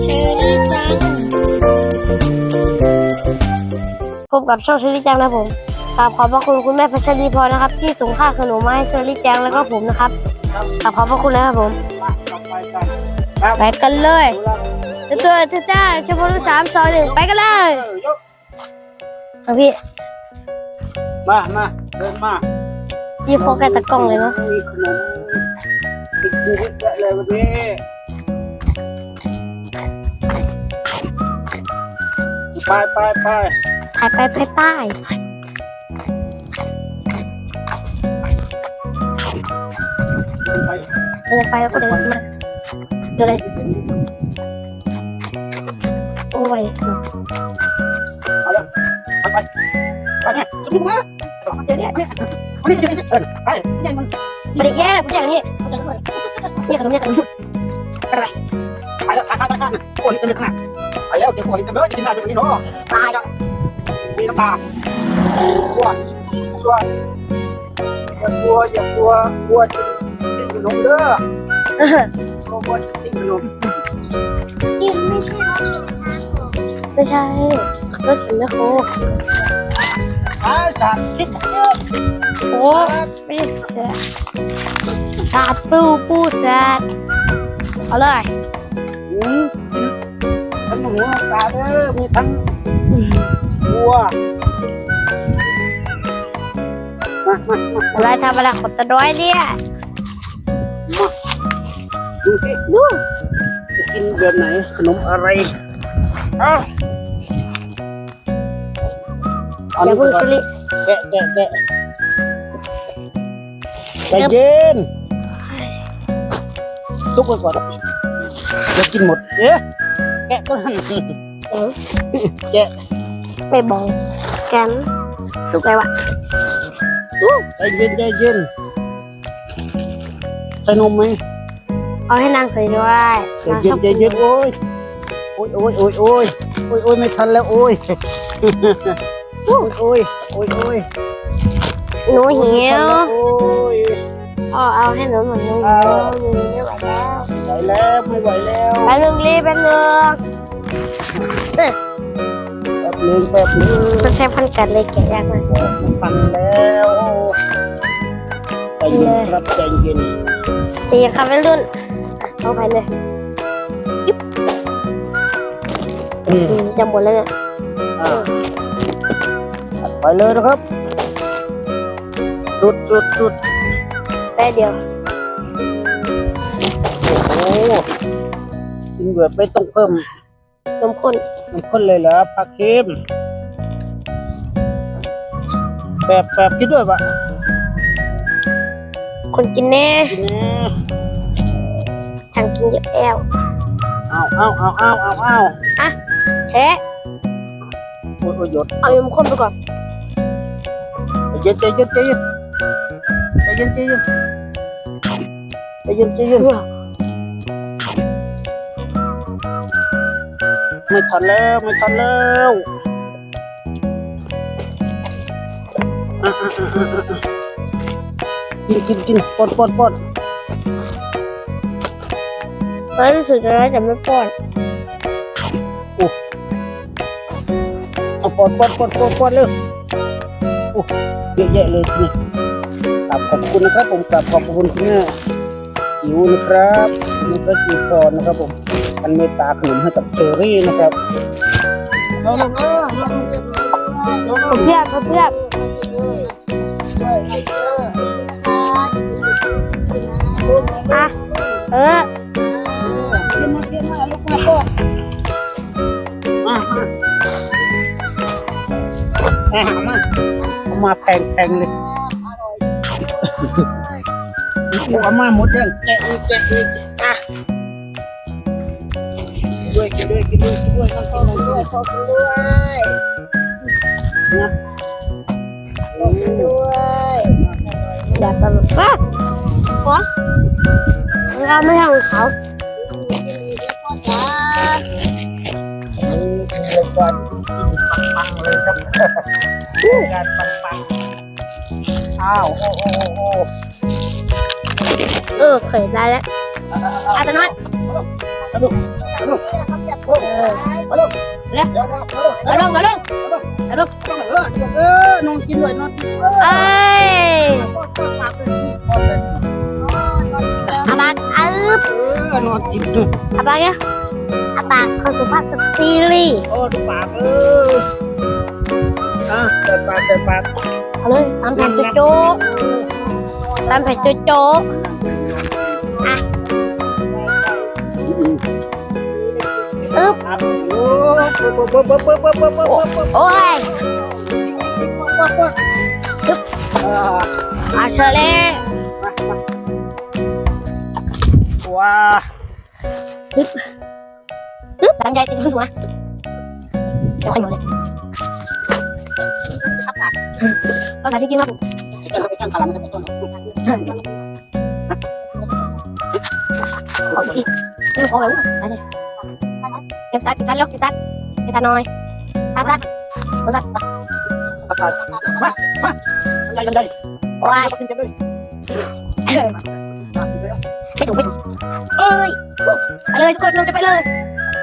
เชอรี่จัง พบกับช่องเชอรี่แจงนะผมกราบขอบพระคุณคุณแม่พัชรีพรนะครับ ที่ส่งค่าขนมมาให้เชอรี่แจงแล้วก็ผมนะครับกราบขอบพระคุณนะครับผมไปกันไปกันเลยเจ้าตัวเจ้าจ้าเชฟพลสามซอยหนึ่งไปกันเลยครับพี่มามาเดินมาพี่พกแกตะกล้องเลยเนาะ ติดอยู่เยอะเลยวันนี้ไปไปไปไปไปไปไปไปเดินไปแล้วก็เดินมาเดินเลยโอ้ยเอาละไปไปไปเนี่ยลุกมาเดี๋ยวเดี๋ยวนี่จะเดินไปยังมัน ไม่ได้แย่ผมอย่านี้นี่ขนมนี่ขนมไปแล้วไปไปไปไปโอ้ยจะเป็นขนาดไปแล้วเดี๋ยวโอ้ยจะเบิร์ดกินได้เป็นนี้เนาะตายแล้วมีน้ำตาตัวตัวอย่ากลัวอย่ากลัวกลัวจะติดขนมเด้อกลัวจะติดขนมกินไม่ใช่รถทางหรอกไม่ใช่รถเข็นแมคโค โอ้ไม่เสียสาดปูปูสาดเอาเลยอืมทั้งหัวปลาเด้อมีทั้งวัวอะไรทำอะไรขดตะด้อยเนี่ยดูสิดูกินแบบไหนขนมอะไรอ้าอัน อย่านี้เพิ่งก่อชุนลิแกะแกะแกะใจเย็นทุกคนก่อนจะกินหมดเอ๊ะแกะก็หันแกะไม่บอกแกนสุกเลยวะใจเย็นใจเย็นใส่นมไหมเอาให้นางใส่ด้วยใจเย็นใจเย็นโอ้ยโอ้ยโอ้ยโอ้ยโอ้ยโอ้ยโอ้ยไม่ทันแล้วโอ้ย โอ้ยโอ้ยโอ้ยโอ้ยหนูหิวโอ้ยเอาเอาให้หนูเหมือนหนูหิเอาวหนูไม่ไหวแล้วไหวแล้วไม่ไหวแล้วแป๊บนึงรีบแป๊บนึงแป๊บนึงแป๊บนึงต้องใช้ฟันกัดเลยแกะยากมากทันแล้วใจเย็นครับใจเย็นตีครับวัยรุ่นสองพันเลยอืมอืมจะหมดแล้วเนี่ยอ่า ไปเลยนะครับจุดจุดจุดได้เดียว โอ้โหกินแบบไม่ต้องเพิ่มนมข้นน้ำข้นเลยเหรอผักเค็มแบบแบบคิดด้วยปะคนกินแน่กินแน่ทางกินเยอะแอวเอาเอาเอาเอาเอาเอาแท้โอ้ยโอ้ยหยดเอานมข้นไปก่อนใจ เย็นใจเย็นใจเย็นใจเย็นใจเย็นใจเย็นใจเย็นไม่ทันแล้วไม่ทันแล้วอะอะอะอะอะกินกินกินปอนปอนปอนแล้วรู้สึกจะได้แต่ไม่ป้อนเอาปอนปอนปอนปอนปอนเร็วโอ้ เยอะแยะเลยนี่กราบขอบคุณนะครับผมกราบขอบคุณคุณแม่อิ๋วนะครับนี่ก็จีพรนะครับผมอันเมตตาขนมให้กับเชอรี่นะครับเอาลงเออลงลงเพียบเพียบ มาแพงแพงเลยเอามาหมดยังแกะอีกแกะอีกอะด้วยกินด้วยกินด้วยกินด้วยกินด้วยขอบคุณด้วยนะขอบคุณด้วยอย่าตลกอะขอเราไม่ทำเขารายการปังๆเลยครับ รายการปังๆอ้าวโอ้โอ้โอ้โอ้เออเคยได้แล้วอาตโนมัติมาลูกมาลูกมาลูกเร็วเดี๋ยวมาลูกมาลงมาลงมาลงเออเออนอนกินด้วยนอนกินเออเอ้ยปอดปอดปากเลยปอดเลยอาปากอึ๊บเออนอนกินอาปากเนี่ยอาปากเข้าสู่ภาคสตรีลี่โอ้ดูปากเอออะเปิดปากเปิดปากเอาเลยสามแผ่นโจ๊ะสามแผ่นโจ๊ะอึ๊บครับโอ้เปิดเปิดเปิดเปิดเปิดเปิดเปิดเปิดเปิดโอ้ยเปิดเปิดอ่าอาเชอรี่ว้าอึ๊บอึ๊บตั้งใจติดขึ้นหัวจะขยันเลยภาษาที่กินมากไปตั้งขลังกันต้นขออีกเรื่องขอแบบอะไรเก็บซัดเก็บซัดแล้วเก็บซัดเก็บซัดหน่อย Pag kasi ginawa ko. Ito, ito, ang kalaman ito. Ôi, cái khổ lắm. Đây đây. Kiểm sát, kiểm sát lúc, kiểm sát. Kiểm sát nồi. Sát sát. Kiểm sát. Bắt Quá, quá. Đây, đây, đây. Oai. Cái thủ, cái thủ. Ôi. Anh ơi, con, nó chạy lên.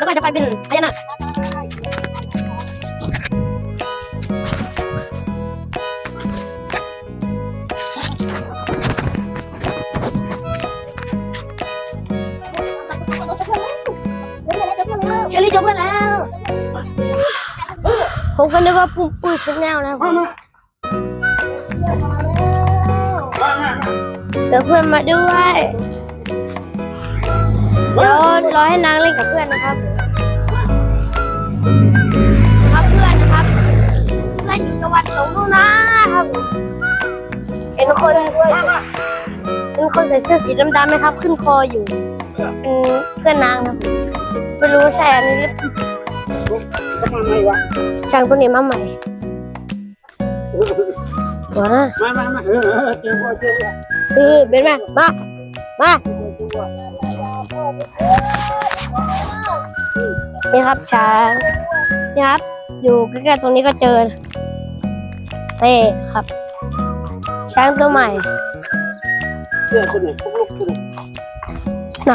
Nó bay chạy bên. Hay nè. จบกันแล้ว ผมก็นึกว่าปุ้มปุ้ยชแนลนะครับมามามามาเดี๋ยวเพื่อนมาด้วยเดี๋ยวรอให้นางเล่นกับเพื่อนนะครับ ครับเพื่อนนะครับเพื่อนอยู่จังหวัดสงขลานะครับเห็นคนเป็นคนใส่เสื้อสีดำๆไหมครับ ขึ้นคออยู่เป็นเพื่อนนางครับ ไม่รู้ว่าใช่อันนี้หรือก็มาไม่วะช่างตัวนี้มาใหม่หัวนะมามามาเออเจอว่าเจอว่าเออเป็นไหมมามานี่ครับช้างนี่ครับ อยู่ใกล้ๆตรงนี้ก็เจอนี่ครับ ช้างตัวใหม่เพื่อนคนไหนพวกลูกคนไหนนี่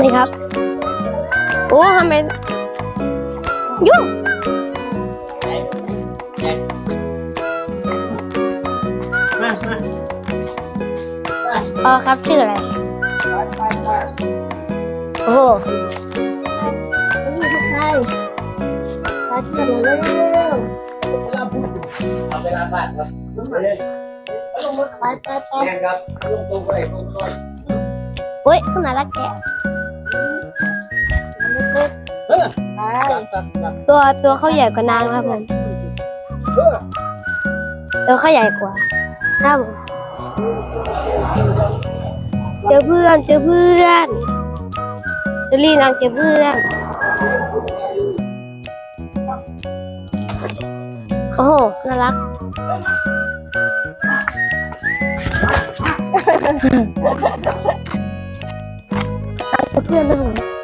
สินี่ครับ โอ้ทำไมยุ่งมามาเออครับชื่ออะไรไปไปโอ้โหนี่ทุกใครมาเที่ยวเร็วเวลาพูดเอาเวลาบ้านครับไปเลยไปไปไปแข่งครับลงตัวไปลงตัวเฮ้ยขนาดละแกะ ไปจับจับจับตัวตัวเขาใหญ่กว่านางนะครับผมเออตัวเขาใหญ่กว่าครับผมเจอเพื่อนเจอเพื่อนเจอรี่นางเจอเพื่อนโอ้โหน่ารักเจอเพื่อนด้วยผม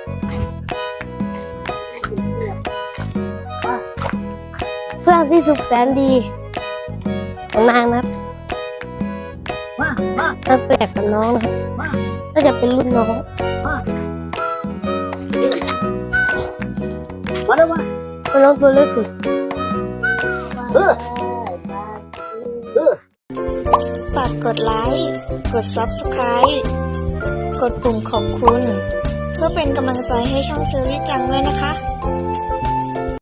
ที่สุขแสนดีของนางนะครับมามาถ้าแปลกกับน้องนะครับมาก็จะเป็นรุ่นน้องมาเร็วมาเป็นน้องตัวเล็กสุดเออเออฝากกดไลค์ กด Subscribe กดปุ่มขอบคุณ เพื่อเป็นกำลังใจให้ช่องเชอรี่จังด้วยนะคะ